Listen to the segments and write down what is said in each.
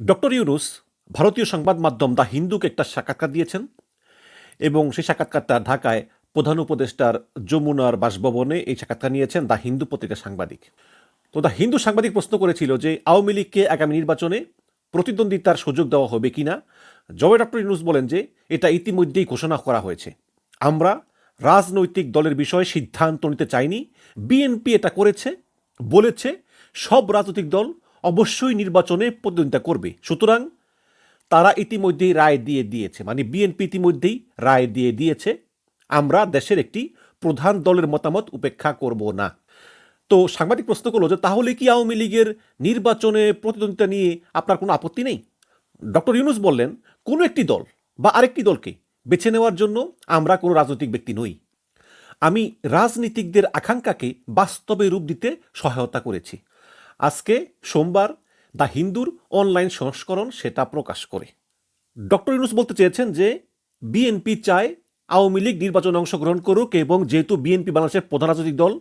Doctor Yunus ভারতীয় সংবাদ মাধ্যম দ্য হিন্দুকে একটা সাক্ষাৎকার দিয়েছেন এবং সেই সাক্ষাৎকারটা ঢাকায় প্রধান উপদেষ্টার যমুনার বাসভবনে এই সাক্ষাৎকার নিয়েছেন দ্য হিন্দু পত্রিকার সাংবাদিক। তো দ্য হিন্দু সাংবাদিক প্রশ্ন করেছিল যে আওয়ামী লীগকে আগামী নির্বাচনে প্রতিদ্বন্দ্বিতার সুযোগ দেওয়া হবে কিনা? জবে ডক্টর ইউনুস বলেন যে এটা ইতিমধ্যেই ঘোষণা করা হয়েছে। আমরা রাজনৈতিক দলের বিষয়ে সিদ্ধান্ত নিতে চাইনি। বিএনপি এটা করেছে, বলেছে, সব রাজনৈতিক দল অবশ্যই নির্বাচনে প্রতিদ্বন্দ্বিতা করবে। সুতরাং তারা ইতিমধ্যেই রায় দিয়ে দিয়েছে। মানে বিএনপি ইতিমধ্যেই রায় দিয়ে দিয়েছে, আমরা দেশের একটি প্রধান দলের মতামত উপেক্ষা করব না। তো সাংবাদিক প্রশ্ন করল যে, তাহলে কি আওয়ামী লীগের নির্বাচনে প্রতিদ্বন্দ্বিতা নিয়ে আপনার কোনো আপত্তি নেই? ডক্টর ইউনুস বললেন, কোনো একটি দল বা আরেকটি দলকে বেছে নেওয়ার জন্য আমরা কোনো রাজনৈতিক ব্যক্তি নই। আমি রাজনীতিকদের আকাঙ্ক্ষাকে বাস্তবে রূপ দিতে সহায়তা করেছি। সোমবার দ্য হিন্দুর অনলাইন সংস্করণ সেটা প্রকাশ করে। ডক্টর ইউনুস বলতে চেয়েছেন যে, বিএনপি চায় আওয়ামী লীগ নির্বাচনে অংশগ্রহণ করুক এবং যেহেতু বিএনপি বাংলাদেশের প্রধান রাজনৈতিক দল,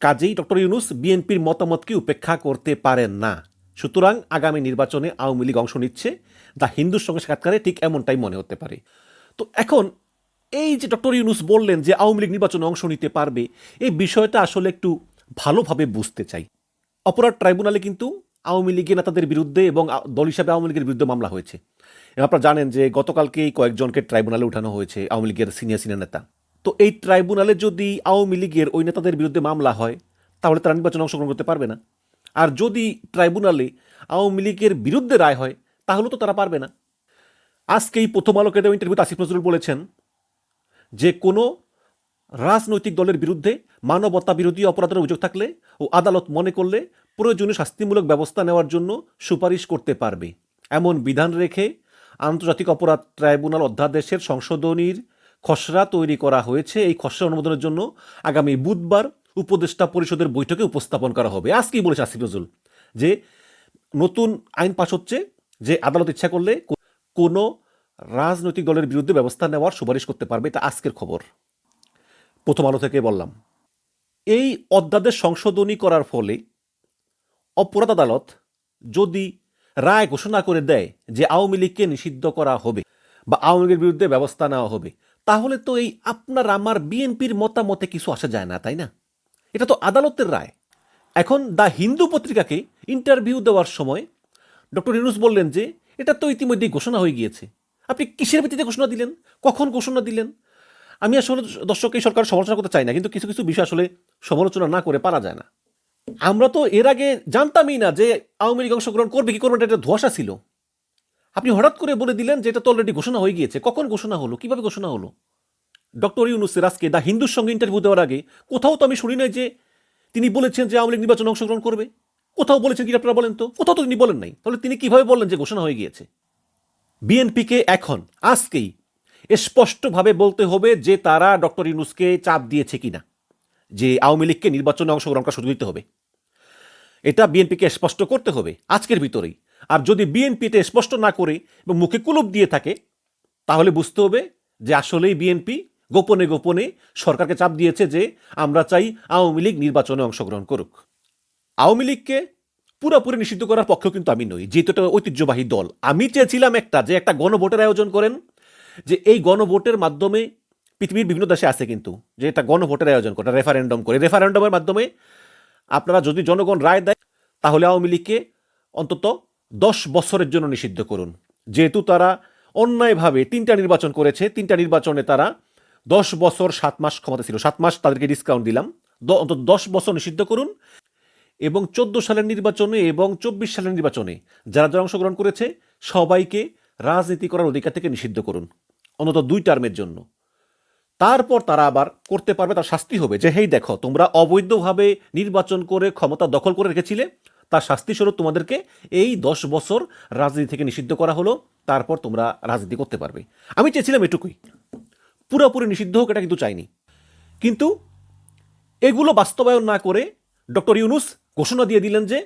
কাজেই ডক্টর ইউনুস বিএনপির মতামতকে উপেক্ষা করতে পারেন না। সুতরাং আগামী নির্বাচনে আওয়ামী লীগ অংশ নিচ্ছে, দ্য হিন্দুর সঙ্গে সাক্ষাৎকারে ঠিক এমনটাই মনে হতে পারে। তো এখন এই যে ডক্টর ইউনুস বললেন যে আওয়ামী লীগ নির্বাচনে অংশ নিতে পারবে, এই বিষয়টা আসলে একটু ভালোভাবে বুঝতে চাই। অপরাধ ট্রাইব্যুনালে কিন্তু আওয়ামী লীগের নেতাদের বিরুদ্ধে এবং দল হিসাবে আওয়ামী লীগের বিরুদ্ধে মামলা হয়েছে। আপনারা জানেন যে গতকালকেই কয়েকজনকে ট্রাইব্যুনালে উঠানো হয়েছে আওয়ামী লীগের সিনিয়র সিনিয়র নেতা। তো এই ট্রাইব্যুনালে যদি আওয়ামী লীগের ওই নেতাদের বিরুদ্ধে মামলা হয়, তাহলে তারা নির্বাচনে অংশগ্রহণ করতে পারবে না। আর যদি ট্রাইব্যুনালে আওয়ামী লীগের বিরুদ্ধে রায় হয়, তাহলে তো তারা পারবে না। আজকে এই প্রথম আলোকে দেওয়া ইন্টারভিউতে আসিফ নজরুল বলেছেন যে কোনো রাজনৈতিক দলের বিরুদ্ধে মানবতা বিরোধী অপরাধের অভিযোগ থাকলে ও আদালত মনে করলে প্রয়োজনীয় শাস্তিমূলক ব্যবস্থা নেওয়ার জন্য সুপারিশ করতে পারবে। এমন বিধান রেখে আন্তর্জাতিক অপরাধ ট্রাইব্যুনাল অধ্যাদেশের সংশোধনীর খসড়া তৈরি করা হয়েছে। এই খসড়া অনুমোদনের জন্য আগামী বুধবার উপদেষ্টা পরিষদের বৈঠকে উপস্থাপন করা হবে। আজকেই বলেছে আসিফ নজরুল? যে নতুন আইন পাশ হচ্ছে, যে আদালত ইচ্ছা করলে কোনো রাজনৈতিক দলের বিরুদ্ধে ব্যবস্থা নেওয়ার সুপারিশ করতে পারবে, এটা আজকের খবর। প্রথম আলো থেকে বললাম। এই অধ্যাদেশ সংশোধনী করার ফলে অপরাধ আদালত যদি রায় ঘোষণা করে দেয় যে আওয়ামী লীগকে নিষিদ্ধ করা হবে বা আওয়ামী লীগের বিরুদ্ধে ব্যবস্থা নেওয়া হবে, তাহলে তো এই আপনার আমার বিএনপির মতামতে কিছু আসা যায় না, তাই না? এটা তো আদালতের রায়। এখন দ্য হিন্দু পত্রিকাকে ইন্টারভিউ দেওয়ার সময় ডক্টর ইউনুস বললেন যে, এটা তো ইতিমধ্যেই ঘোষণা হয়ে গিয়েছে। আপনি কিসের ভিত্তিতে ঘোষণা দিলেন? কখন ঘোষণা দিলেন? আমি আসলে দর্শক এই সরকার সমালোচনা করতে চাই না, কিন্তু কিছু কিছু বিষয় আসলে সমালোচনা না করে পারা যায় না। আমরা তো এর আগে জানতামই না যে আওয়ামী লীগ অংশগ্রহণ করবে কি করবে এটা ধোয়াশা ছিল। আপনি হঠাৎ করে বলে দিলেন যে এটা তো অলরেডি ঘোষণা হয়ে গিয়েছে। কখন ঘোষণা হলো? কীভাবে ঘোষণা হলো? ডক্টর ইউনুসের আজকে দ্য হিন্দুর সঙ্গে ইন্টারভিউ দেওয়ার আগে কোথাও তো আমি শুনি নাই যে তিনি বলেছেন যে আওয়ামী লীগ নির্বাচনে অংশগ্রহণ করবে। কোথাও বলেছেন কি আপনারা বলেন তো? কোথাও তো তিনি বলেন নাই। তাহলে তিনি কীভাবে বললেন যে ঘোষণা হয়ে গিয়েছে? বিএনপিকে এখন, আজকেই স্পষ্টভাবে বলতে হবে যে তারা ডক্টর ইউনুসকে চাপ দিয়েছে কিনা, যে আওয়ামী লীগকে নির্বাচনে অংশগ্রহণ সুযোগ দিতে হবে। এটা বিএনপিকে স্পষ্ট করতে হবে আজকের ভিতরেই। আর যদি বিএনপি এটা স্পষ্ট না করে এবং মুখে কুলুপ দিয়ে থাকে, তাহলে বুঝতে হবে যে আসলেই বিএনপি গোপনে গোপনে সরকারকে চাপ দিয়েছে যে আমরা চাই আওয়ামী লীগ নির্বাচনে অংশগ্রহণ করুক। আওয়ামী লীগকে পুরোপুরি নিষিদ্ধ করার পক্ষেও কিন্তু আমি নই, যেহেতু এটা ঐতিহ্যবাহী দল। আমি চেয়েছিলাম একটা, যে একটা গণভোটের আয়োজন করেন যে এই গণভোটের মাধ্যমে পৃথিবীর বিভিন্ন দেশে আছে কিন্তু, যে এটা গণভোটের আয়োজন করে রেফারেন্ডাম করে। রেফারেন্ডমের মাধ্যমে আপনারা যদি জনগণ রায় দেয়, তাহলে আওয়ামী লীগকে অন্তত দশ বছরের জন্য নিষিদ্ধ করুন। যেহেতু তারা অন্যায়ভাবে তিনটা নির্বাচন করেছে, তিনটা নির্বাচনে তারা দশ বছর সাত মাস ক্ষমতা ছিল। সাত মাস তাদেরকে ডিসকাউন্ট দিলাম। অন্তত দশ বছর নিষিদ্ধ করুন এবং চোদ্দ সালের নির্বাচনে এবং চব্বিশ সালের নির্বাচনে যারা যারা অংশগ্রহণ করেছে, সবাইকে রাজনীতি করার অধিকার থেকে নিষিদ্ধ করুন। অন্তত দুই টার্মের জন্য। তারপর তারা আবার করতে পারবে, তার শাস্তি হবে যে, হেই, দেখো, তোমরা অবৈধভাবে নির্বাচন করে ক্ষমতা দখল করে রেখেছিলে, তার শাস্তি স্বরূপ তোমাদেরকে এই দশ বছর রাজনীতি থেকে নিষিদ্ধ করা হলো, তারপর তোমরা রাজনীতি করতে পারবে। আমি চেয়েছিলাম এটুকুই। পুরোপুরি নিষিদ্ধ হোক, এটা কিন্তু চাইনি। কিন্তু এগুলো বাস্তবায়ন না করে ডক্টর ইউনুস ঘোষণা দিয়ে দিলেন যে,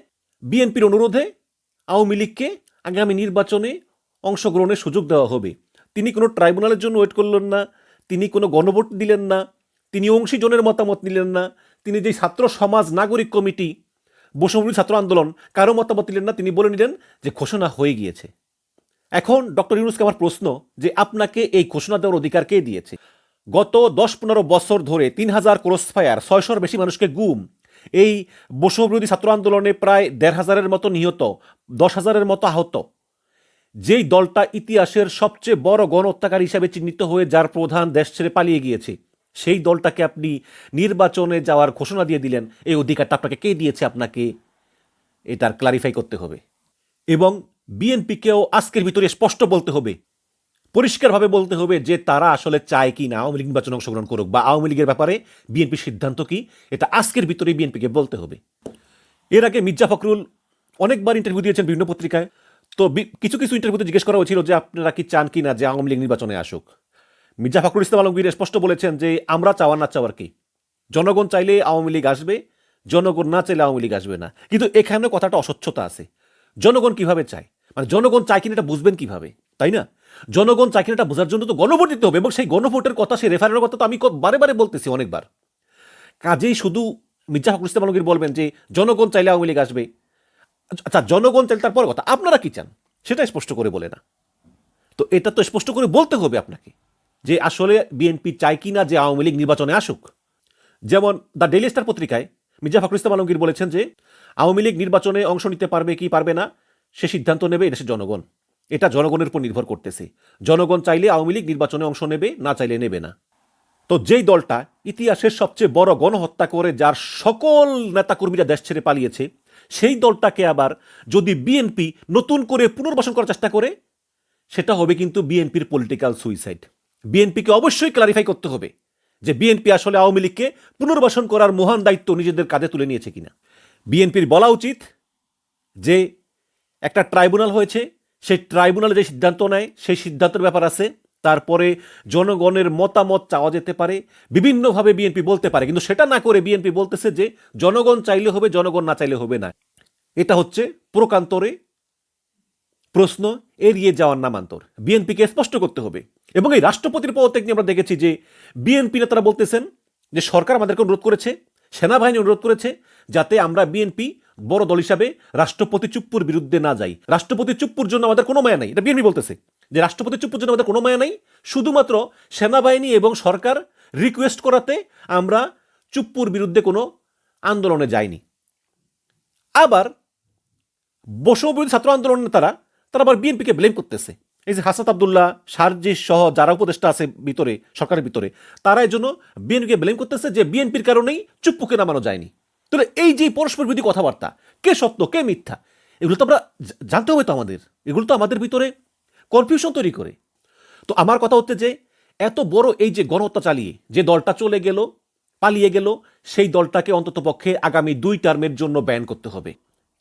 বিএনপির অনুরোধে আওয়ামী লীগকে আগামী নির্বাচনে অংশগ্রহণের সুযোগ দেওয়া হবে। তিনি কোনো ট্রাইব্যুনালের জন্য ওয়েট করলেন না, তিনি কোনো গণভোট দিলেন না, তিনি অংশীজনের মতামত নিলেন না, তিনি যে ছাত্র সমাজ নাগরিক কমিটি বৈষম্য ছাত্র আন্দোলন, কারও মতামত দিলেন না, তিনি বলে নিলেন যে ঘোষণা হয়ে গিয়েছে। এখন ডক্টর ইউনুসকে আমার প্রশ্ন যে আপনাকে এই ঘোষণা দেওয়ার অধিকার কে দিয়েছে? গত দশ পনেরো বছর ধরে তিন হাজার ক্রস ফায়ার ছয়শোর বেশি মানুষকে গুম। এই বৈষম্যবিরোধী ছাত্র আন্দোলনে প্রায় দেড় হাজারের মতো নিহত, দশ হাজারের মতো আহত। যেই দলটা ইতিহাসের সবচেয়ে বড় গণহত্যাকারী হিসাবে চিহ্নিত হয়ে যার প্রধান দেশ ছেড়ে পালিয়ে গিয়েছে, সেই দলটাকে আপনি নির্বাচনে যাওয়ার ঘোষণা দিয়ে দিলেন। এই অধিকারটা আপনাকে কে দিয়েছে? আপনাকে এটার ক্লারিফাই করতে হবে। এবং বিএনপিকেও আজকের ভিতরে স্পষ্ট বলতে হবে, পরিষ্কারভাবে বলতে হবে যে তারা আসলে চায় কি না আওয়ামী লীগ নির্বাচনে অংশগ্রহণ করুক বা আওয়ামী লীগের ব্যাপারে বিএনপির সিদ্ধান্ত কি, এটা আজকের ভিতরে বিএনপিকে বলতে হবে। এর আগে মির্জা ফখরুল অনেকবার ইন্টারভিউ দিয়েছেন বিভিন্ন পত্রিকায়। তো কিছু কিছু ইন্টারভিউতে জিজ্ঞেস করা হয়েছিল যে আপনারা কি চান কি না যে আওয়ামী লীগ নির্বাচনে আসুক। মির্জা ফখরুল ইসলাম আলমগীর স্পষ্ট বলেছেন যে আমরা চাওয়ার না চাওয়ার কি? জনগণ চাইলে আওয়ামী লীগ আসবে, জনগণ না চাইলে আওয়ামী লীগ আসবে না। কিন্তু এখানে কথাটা অস্বচ্ছতা আছে। জনগণ কীভাবে চায়? মানে জনগণ চায় কিনা এটা বুঝবেন কীভাবে? তাই না? জনগণ চায় কিনা এটা বোঝার জন্য তো গণভোট দিতে হবে এবং সেই গণভোটের কথা, সেই রেফারেন্ডের কথা তো আমি বারে বারে বলতেছি অনেকবার। কাজেই শুধু মির্জা ফখরুল ইসলাম আলমগীর বলবেন যে জনগণ চাইলে আওয়ামী লীগ আসবে আচ্ছা জনগণ চাইলে তারপর কথা, আপনারা কি চান? সেটা স্পষ্ট করে বলে না। তো এটা তো স্পষ্ট করে বলতে হবে আপনাকে যে আসলে বিএনপি চায় কি না যে আওয়ামী লীগ নির্বাচনে আসুক। যেমন দ্য ডেলি স্টার পত্রিকায় মির্জা ফখরুল ইসলাম আলমগীর বলেছেন যে, আওয়ামী লীগ নির্বাচনে অংশ নিতে পারবে কি পারবে না, সে সিদ্ধান্ত নেবে এদেশের জনগণ। এটা জনগণের উপর নির্ভর করতেছে। জনগণ চাইলে আওয়ামী লীগ নির্বাচনে অংশ নেবে, না চাইলে নেবে না। তো যেই দলটা ইতিহাসের সবচেয়ে বড় গণহত্যা করে, যার সকল নেতাকর্মীরা দেশ ছেড়ে পালিয়েছে সেই দলটাকে আবার যদি বিএনপি নতুন করে পুনর্বাসন করার চেষ্টা করে, সেটা হবে কিন্তু বিএনপির পলিটিক্যাল সুইসাইড বিএনপিকে অবশ্যই ক্লারিফাই করতে হবে যে বিএনপি আসলে আওয়ামী লীগকে পুনর্বাসন করার মহান দায়িত্ব নিজেদের কাঁধে তুলে নিয়েছে কিনা। বিএনপির বলা উচিত যে একটা ট্রাইব্যুনাল হয়েছে, সেই ট্রাইব্যুনালে যে সিদ্ধান্ত নেয়, সেই সিদ্ধান্তের ব্যাপার আছে। তারপরে জনগণের মতামত চাওয়া যেতে পারে, বিভিন্নভাবে বিএনপি বলতে পারে, কিন্তু সেটা না করে বিএনপি বলতেছে যে জনগণ চাইলে হবে, জনগণ না চাইলে হবে না। এটা হচ্ছে প্রকান্তরে প্রশ্ন এড়িয়ে যাওয়ার নামান্তর। বিএনপিকে স্পষ্ট করতে হবে। এবং এই রাষ্ট্রপতির পদত্যাগ নিয়ে আমরা দেখেছি যে বিএনপি নেতারা বলতেছেন যে সরকার আমাদেরকে অনুরোধ করেছে, সেনাবাহিনী অনুরোধ করেছে যাতে আমরা বিএনপি বড় দল হিসাবে রাষ্ট্রপতি চুপ্পুর বিরুদ্ধে না যাই। রাষ্ট্রপতি চুপ্পুর জন্য আমাদের কোনো মায়া নাই, এটা বিএনপি বলতেছে। যে রাষ্ট্রপতি চুপ্পুর জন্য আমাদের কোনো মায়া নাই, শুধুমাত্র সেনাবাহিনী এবং সরকার রিকোয়েস্ট করাতে আমরা চুপ্পুর বিরুদ্ধে কোনো আন্দোলনে যাইনি। আবার বৈষম্যবিরোধী ছাত্র আন্দোলন নেতারা, তারা আবার বিএনপিকে ব্লেম করতেছে। এই যে হাসাত আবদুল্লাহ সার্জিস সহ যারা উপদেষ্টা আছে ভিতরে, সরকারের ভিতরে, তারা এই জন্য বিএনপিকে ব্লেম করতেছে যে বিএনপির কারণেই চুপ্পুকে নামানো যায়নি। তাহলে এই যে পরস্পর বিরোধী কথাবার্তা, কে সত্য, কে মিথ্যা, এগুলো তো আমরা জানতে হবে তো আমাদের। এগুলো তো আমাদের ভিতরে কনফিউশন তৈরি করে। তো আমার কথা হচ্ছে যে, এত বড় এই যে গণহত্যা চালিয়ে, যে দলটা চলে গেল, পালিয়ে গেল, সেই দলটাকে অন্তত পক্ষে আগামী দুই টার্মের জন্য ব্যান করতে হবে।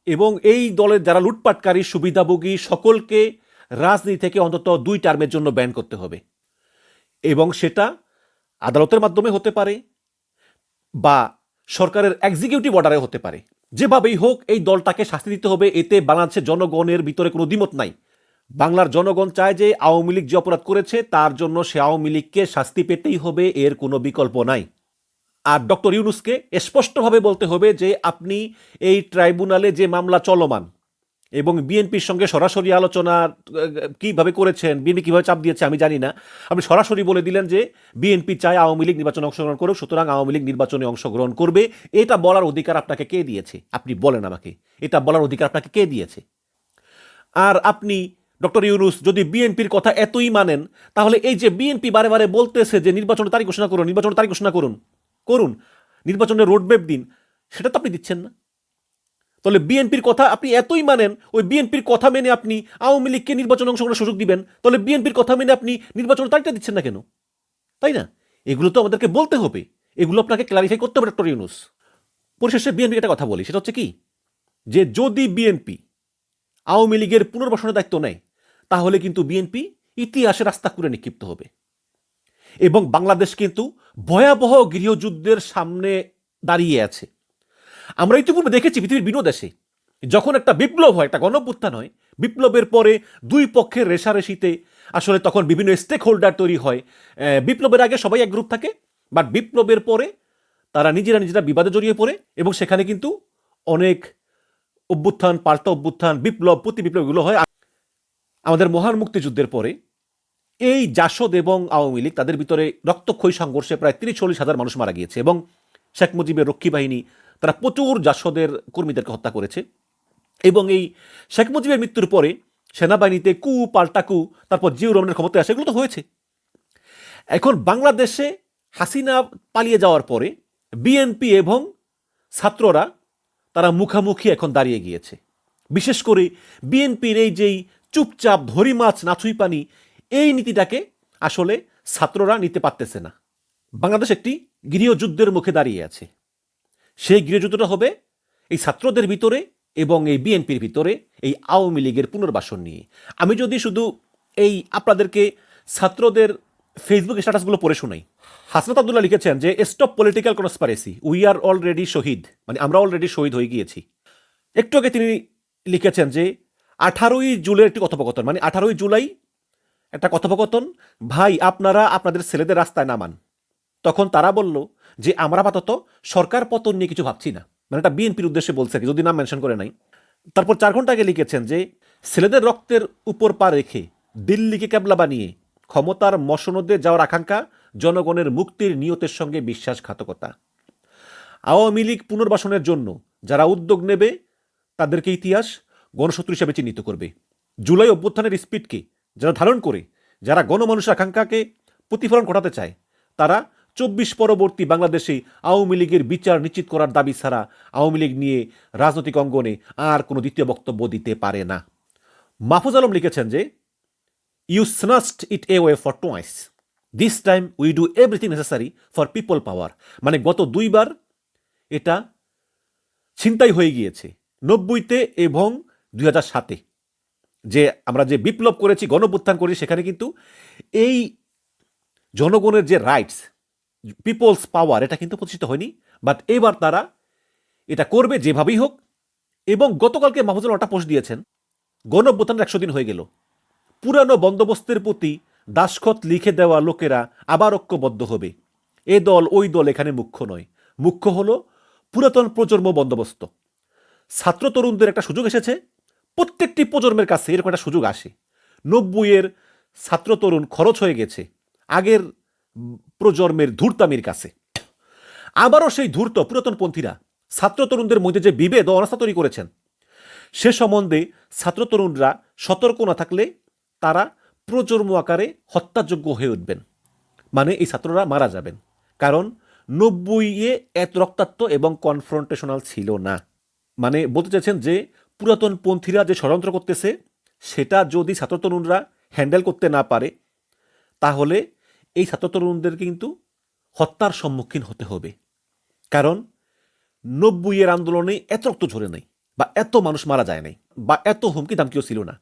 এবং এই দলের যারা লুটপাটকারী, সুবিধাভোগী, সকলকে রাজনীতি থেকে অন্তত দুই টার্মের জন্য ব্যান করতে হবে। এবং সেটা আদালতের মাধ্যমে হতে পারে বা সরকারের এক্সিকিউটিভ অর্ডারে হতে পারে। যেভাবেই হোক, এই দলটাকে শাস্তি দিতে হবে, এতে বাংলাদেশের জনগণের ভিতরে কোনো দ্বিমত নাই। বাংলার জনগণ চায় যে আওয়ামী লীগ যে অপরাধ করেছে, তার জন্য সে আওয়ামী লীগকে শাস্তি পেতেই হবে, এর কোনো বিকল্প নাই। আর ডক্টর ইউনুসকে স্পষ্টভাবে বলতে হবে যে আপনি এই ট্রাইব্যুনালে যে মামলা চলমান এবং বিএনপির সঙ্গে সরাসরি আলোচনা কীভাবে করেছেন, বিএনপি কীভাবে চাপ দিয়েছে আমি জানি না। আপনি সরাসরি বলে দিলেন যে বিএনপি চায় আওয়ামী লীগ নির্বাচনে অংশগ্রহণ করুক, সুতরাং আওয়ামী লীগ নির্বাচনে অংশগ্রহণ করবে। এটা বলার অধিকার আপনাকে কে দিয়েছে? আপনি বলেন আমাকে। এটা বলার অধিকার আপনাকে কে দিয়েছে? আর আপনি ডক্টর ইউনুস, যদি বিএনপির কথা এতই মানেন, তাহলে এই যে বিএনপি বারে বারে বলতেছে যে নির্বাচনের তারিখ ঘোষণা করুন, নির্বাচনের তারিখ ঘোষণা করুন করুন, নির্বাচনের রোডম্যাপ দিন, সেটা তো আপনি দিচ্ছেন না। তাহলে বিএনপির কথা আপনি এতই মানেন, ওই বিএনপির কথা মেনে আপনি আওয়ামী লীগকে নির্বাচনে অংশগ্রহণের সুযোগ দিবেন, তাহলে বিএনপির কথা মেনে আপনি নির্বাচনের তারিখটা দিচ্ছেন না কেন? তাই না? এগুলো তো আমাদেরকে বলতে হবে, এগুলো আপনাকে ক্লারিফাই করতে হবে, ডক্টর ইউনুস। পরিশেষে বিএনপি একটা কথা বলি, সেটা হচ্ছে কি? যে যদি বিএনপি আওয়ামী লীগের পুনর্বাসনের দায়িত্ব নেয় তাহলে কিন্তু বিএনপি ইতিহাসে রাস্তা করে নিক্ষিপ্ত হবে। এবং বাংলাদেশ কিন্তু ভয়াবহ গৃহযুদ্ধের সামনে দাঁড়িয়ে আছে। আমরা ইতিপূর্বে দেখেছি পৃথিবীর বিনোদ দেশে যখন একটা বিপ্লব হয়, একটা গণপুত্থান হয়, বিপ্লবের পরে দুই পক্ষের রেশারেশিতে আসলে তখন বিভিন্ন স্টেক হোল্ডার তৈরি হয়। বিপ্লবের আগে সবাই এক গ্রুপ থাকে বাট বিপ্লবের পরে তারা নিজেরা নিজেরা বিবাদে জড়িয়ে পড়ে এবং সেখানে কিন্তু অনেক অভ্যুত্থান, পাল্টা অভ্যুত্থান, বিপ্লব প্রতি বিপ্লবগুলো হয়। আমাদের মহান মুক্তিযুদ্ধের পরে এই জাসদ এবং আওয়ামী লীগ তাদের ভিতরে রক্তক্ষয়ী সংঘর্ষে প্রায় তিরিশ চল্লিশ হাজার মানুষ মারা গিয়েছে এবং শেখ মুজিবের রক্ষী বাহিনী তারা প্রচুর জাসদের কর্মীদেরকে হত্যা করেছে এবং এই শেখ মুজিবের মৃত্যুর পরে সেনাবাহিনীতে কু, পাল্টা কু, তারপর জিও রহমানের ক্ষমতায় আসে, এগুলো তো হয়েছে। এখন বাংলাদেশে হাসিনা পালিয়ে যাওয়ার পরে বিএনপি এবং ছাত্ররা তারা মুখামুখি এখন দাঁড়িয়ে গিয়েছে। বিশেষ করে বিএনপির এই যেই চুপচাপ ধরি মাছ নাছুই পানি, এই নীতিটাকে আসলে ছাত্ররা নিতে পারতেছে না। বাংলাদেশ একটি গৃহযুদ্ধের মুখে দাঁড়িয়ে আছে। সেই গৃহযুদ্ধটা হবে এই ছাত্রদের ভিতরে এবং এই বিএনপির ভিতরে এই আওয়ামী লীগের পুনর্বাসন নিয়ে। আমি যদি শুধু এই আপনাদেরকে ছাত্রদের ফেসবুক স্ট্যাটাসগুলো পড়ে শোনাই। হাসনাত আবদুল্লাহ লিখেছেন যে stop political conspiracy we are already শহীদ। মানে আমরা অলরেডি শহীদ হয়ে গিয়েছি। একটু আগে তিনি লিখেছেন যে আঠারোই জুলাই একটি কথোপকথন মানে আঠারোই জুলাই একটা কথোপকথন, ভাই, আপনারা আপনাদের ছেলেদের রাস্তায় নামান। তখন তারা বলল যে, আমরা আপাতত সরকার পতন নিয়ে কিছু ভাবছি না। মানে এটা বিএনপির উদ্দেশ্যে বলছে যদি নাম মেনশন করে নাই। তারপর চার ঘণ্টা আগে লিখেছেন যে, ছেলেদের রক্তের উপর পা রেখে দিল্লিকে ক্যাবলা বানিয়ে ক্ষমতার মসনদে যাওয়ার আকাঙ্ক্ষা জনগণের মুক্তির নিয়তের সঙ্গে বিশ্বাসঘাতকতা। আওয়ামী লীগ পুনর্বাসনের জন্য যারা উদ্যোগ নেবে, তাদেরকে ইতিহাস গণশত্রু হিসেবে চিহ্নিত করবে। জুলাই অভ্যুত্থানের স্পিডকে যারা ধারণ করে, যারা গণমানুষের আকাঙ্ক্ষাকে প্রতিফলন ঘটাতে চায়, তারা চব্বিশ পরবর্তী বাংলাদেশে আওয়ামী লীগের বিচার নিশ্চিত করার দাবি ছাড়া আওয়ামী লীগ নিয়ে রাজনৈতিক অঙ্গনে আর কোনো দ্বিতীয় বক্তব্য দিতে পারে না। মাহফুজ আলম লিখেছেন যে you snatched it away for twice this time we do everything necessary for people power মানে গত দুইবার এটা ছিনতাই হয়ে গিয়েছে। নব্বইতে এবং দুই হাজার সাতে, যে আমরা যে বিপ্লব করেছি, গণপুত্থান করেছি, সেখানে কিন্তু এই জনগণের যে রাইটস পিপলস পাওয়ার এটা কিন্তু প্রতিষ্ঠিত হয়নি। বাট এবার তারা এটা করবে যেভাবেই হোক, এবং গতকালকে মাহফুজুল একটা পোস্ট দিয়েছেন গণঅভ্যুত্থানের একশো দিন হয়ে গেল। পুরানো বন্দোবস্তের প্রতি দাসখত লিখে দেওয়া লোকেরা আবার ঐক্যবদ্ধ হবে। এ দল, ওই দল এখানে মুখ্য নয়। মুখ্য হলো পুরাতন প্রজন্ম বন্দোবস্ত। ছাত্র তরুণদের একটা সুযোগ এসেছে প্রত্যেকটি প্রজন্মের কাছে এরকম একটা সুযোগ আসে। নব্বইয়ের ছাত্র তরুণ খরচ হয়ে গেছে আগের প্রজন্মের ধূর্তামির কাছে। আবারও সেই ধূর্ত পুরাতনপন্থীরা ছাত্র তরুণদের মধ্যে যে বিভেদ অনাস্থা তৈরি করেছেন, সে সম্বন্ধে ছাত্র তরুণরা সতর্ক না থাকলে তারা প্রজন্ম আকারে হত্যাযোগ্য হয়ে উঠবেন। মানে এই ছাত্ররা মারা যাবেন। কারণ নব্বইয়ে এত রক্তাক্ত এবং কনফ্রন্টেশনাল ছিল না। মানে বলতে চাইছেন যে পুরাতন পন্থীরা যে ষড়যন্ত্র করতেছে, সেটা যদি ছাত্র তরুণরা হ্যান্ডেল করতে না পারে, তাহলে এই ছাত্র তরুণদের কিন্তু হত্যার সম্মুখীন হতে হবে। কারণ নব্বইয়ের আন্দোলনে এত রক্ত ঝরে নাই বা এত মানুষ মারা যায় নাই বা এত হুমকি দামকিও ছিল না।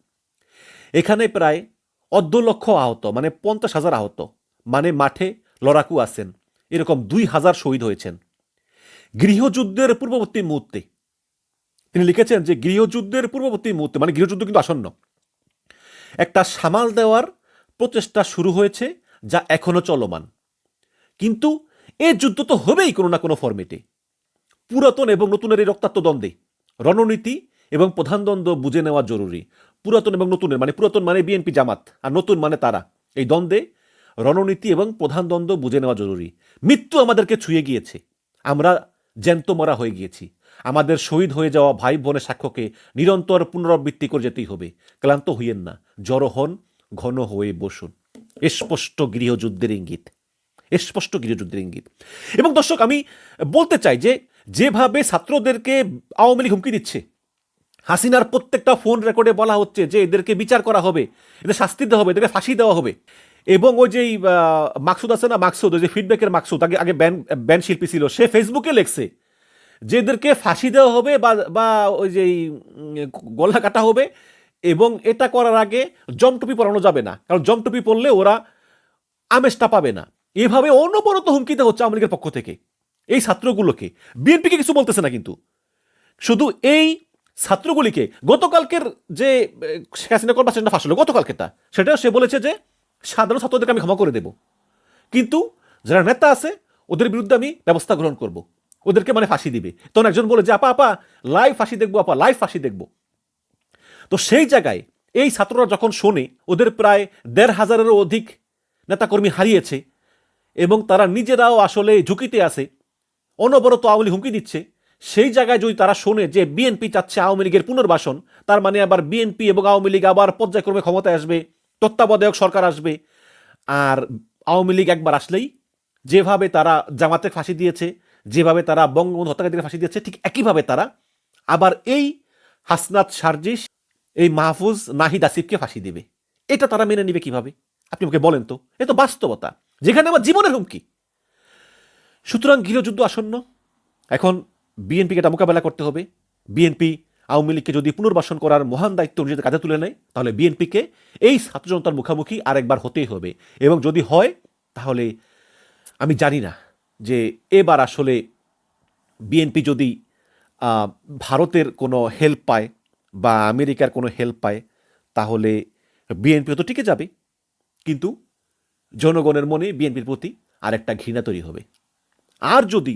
এখানে প্রায় অর্ধ লক্ষ আহত মানে পঞ্চাশ হাজার আহত মানে মাঠে লড়াকু আছেন। এরকম দুই হাজার শহীদ হয়েছেন। গৃহযুদ্ধের পূর্ববর্তী মুহূর্তে তিনি লিখেছেন যে গৃহযুদ্ধের পূর্ববর্তী মুহূর্তে মানে গৃহযুদ্ধ কিন্তু আসন্ন, একটা সামাল দেওয়ার প্রচেষ্টা শুরু হয়েছে যা এখনও চলমান। কিন্তু এ যুদ্ধ তো হবেই কোনো না কোনো ফর্মেটে পুরাতন এবং নতুনের এই রক্তাক্ত দ্বন্দ্বে রণনীতি এবং প্রধান দ্বন্দ্ব বুঝে নেওয়া জরুরি। পুরাতন এবং নতুনের মানে পুরাতন মানে বিএনপি জামাত আর নতুন মানে তারা। এই দ্বন্দ্বে রণনীতি এবং প্রধান দ্বন্দ্ব বুঝে নেওয়া জরুরি। মৃত্যু আমাদেরকে ছুঁয়ে গিয়েছে। আমরা জ্যান্ত মরা হয়ে গিয়েছি। আমাদের শহীদ হয়ে যাওয়া ভাই বোনের সাক্ষ্যকে নিরন্তর পুনরাবৃত্তি করে যেতেই হবে। ক্লান্ত হইয়েন না, জড়ো হন, ঘন হয়ে বসুন। স্পষ্ট গৃহযুদ্ধের ইঙ্গিত। স্পষ্ট গৃহযুদ্ধের ইঙ্গিত। এবং দর্শক, আমি বলতে চাই যে, যেভাবে ছাত্রদেরকে আওয়ামী লীগ হুমকি দিচ্ছে, হাসিনার প্রত্যেকটা ফোন রেকর্ডে বলা হচ্ছে যে, এদেরকে বিচার করা হবে, এদের শাস্তি দেওয়া হবে, এদেরকে ফাঁসি দেওয়া হবে। এবং ওই যেই মাকসুদ আছে না, মাকসুদ, ওই যে ফিডব্যাকের মাকসুদ, আগে আগে ব্যান ব্যান শিল্পী ছিল, সে ফেসবুকে লেখছে যে এদেরকে ফাঁসি দেওয়া হবে বা বা ওই যে গলা কাটা হবে, এবং এটা করার আগে জমটুপি পরানো যাবে না। কারণ জমটুপি পরলে ওরা আমেজটা পাবে না। এভাবে অনবরত হুমকিতে হচ্ছে আওয়ামী লীগের পক্ষ থেকে। এই ছাত্রগুলোকে। বিএনপিকে কিছু বলতেছে না কিন্তু। শুধু এই ছাত্রগুলিকে গতকালকের যে শেখ হাসিনা কল বাচ্চাটা ফাঁস হলো গতকালকেটা সেটা সে বলেছে যে, সাধারণ ছাত্রদেরকে আমি ক্ষমা করে দেব। কিন্তু যারা নেতা আছে, ওদের বিরুদ্ধে আমি ব্যবস্থা গ্রহণ করব। ওদেরকে মানে ফাঁসি দিবে। তখন একজন বলে যে, আপা আপা লাইভ ফাঁসি দেখব, আপা লাইভ ফাঁসি দেখব। তো সেই জায়গায় এই ছাত্ররা যখন শোনে, ওদের প্রায় দেড় হাজারেরও অধিক নেতাকর্মী হারিয়েছে এবং তারা নিজেরাও আসলে ঝুঁকিতে আছে, অনবরত আওয়ামী হুমকি দিচ্ছে। সেই জায়গায় যদি তারা শোনে যে বিএনপি চাচ্ছে আওয়ামী লীগের পুনর্বাসন, তার মানে আবার বিএনপি এবং আওয়ামী লীগ আবার পর্যায়ক্রমে ক্ষমতায় আসবে, তত্ত্বাবধায়ক সরকার আসবে, আর আওয়ামী লীগ একবার আসলেই যেভাবে তারা জামাতে ফাঁসি দিয়েছে যেভাবে তারা বঙ্গবন্ধু হত্যাকারীদের ফাঁসি দিয়েছে, ঠিক একইভাবে তারা আবার এই হাসনাত সার্জিস, এই মাহফুজ নাহিদ আসিফকে ফাঁসি দেবে। এটা তারা মেনে নেবে কীভাবে? আপনি আমাকে বলেন তো। এ তো বাস্তবতা। যেখানে আমার জীবনের হুমকি। সুতরাং গৃহযুদ্ধ আসন্ন। এখন বিএনপিকে এটা মোকাবেলা করতে হবে। বিএনপি আওয়ামী লীগকে যদি পুনর্বাসন করার মহান দায়িত্ব নিজেদের কাঁধে তুলে নেয়, তাহলে বিএনপিকে এই ছাত্র জনতার মুখোমুখি আরেকবার হতেই হবে। এবং যদি হয়, তাহলে আমি জানি না। যে এবার আসলে বিএনপি যদি ভারতের কোনো হেল্প পায় বা আমেরিকার কোনো হেল্প পায়, তাহলে বিএনপি তো টিকে যাবে। কিন্তু জনগণের মনে বিএনপির প্রতি আরেকটা ঘৃণা তৈরি হবে। আর যদি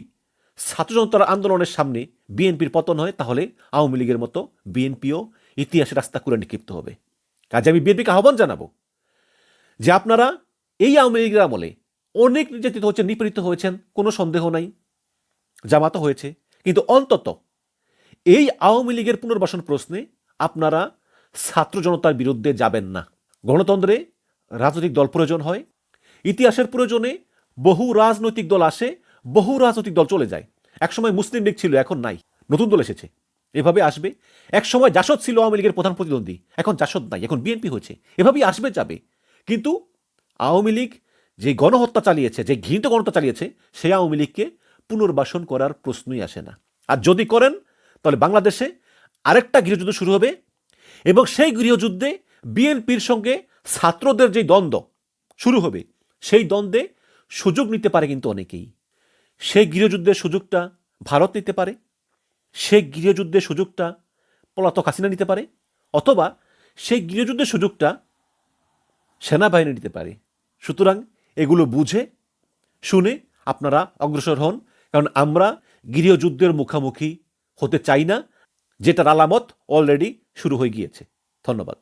ছাত্র জনতার আন্দোলনের সামনে বিএনপির পতন হয়, তাহলে আওয়ামী লীগের মতো বিএনপিও ইতিহাসের রাস্তা করে নিক্ষিপ্ত হবে। কাজে আমি বিএনপিকে আহ্বান জানাব যে আপনারা এই আওয়ামী লীগের আমলে অনেক নির্যাতিত হচ্ছেন, নিপীড়িত হয়েছেন, কোনো সন্দেহ নাই। জামাত হয়েছে। কিন্তু অন্তত এই আওয়ামী লীগের পুনর্বাসন প্রশ্নে আপনারা ছাত্র জনতার বিরুদ্ধে যাবেন না। গণতন্ত্রে রাজনৈতিক দল প্রয়োজন হয়। ইতিহাসের প্রয়োজনে বহু রাজনৈতিক দল আসে, বহু রাজনৈতিক দল চলে যায়। একসময় মুসলিম লীগ ছিল, এখন নাই। নতুন দল এসেছে। এভাবে আসবে। একসময় জাসদ ছিল আওয়ামী লীগের প্রধান প্রতিদ্বন্দ্বী। এখন জাসদ নাই, এখন বিএনপি হয়েছে। এভাবেই আসবে, যাবে। কিন্তু আওয়ামী লীগ যে গণহত্যা চালিয়েছে, যে ঘৃণিত গণহত্যা চালিয়েছে, সেই আওয়ামী লীগকে পুনর্বাসন করার প্রশ্নই আসে না। আর যদি করেন, তাহলে বাংলাদেশে আরেকটা গৃহযুদ্ধ শুরু হবে এবং সেই গৃহযুদ্ধে বিএনপির সঙ্গে ছাত্রদের যে দ্বন্দ্ব শুরু হবে, সেই দ্বন্দ্বে সুযোগ নিতে পারে কিন্তু অনেকেই। সেই গৃহযুদ্ধের সুযোগটা ভারত নিতে পারে, সেই গৃহযুদ্ধের সুযোগটা পলাতক হাসিনা নিতে পারে, অথবা সেই গৃহযুদ্ধের সুযোগটা সেনাবাহিনী নিতে পারে। সুতরাং এগুলো বুঝে, শুনে আপনারা অগ্রসর হন। কারণ আমরা গৃহযুদ্ধের মুখোমুখি হতে চাই না, যেটার আলামত অলরেডি শুরু হয়ে গিয়েছে। ধন্যবাদ।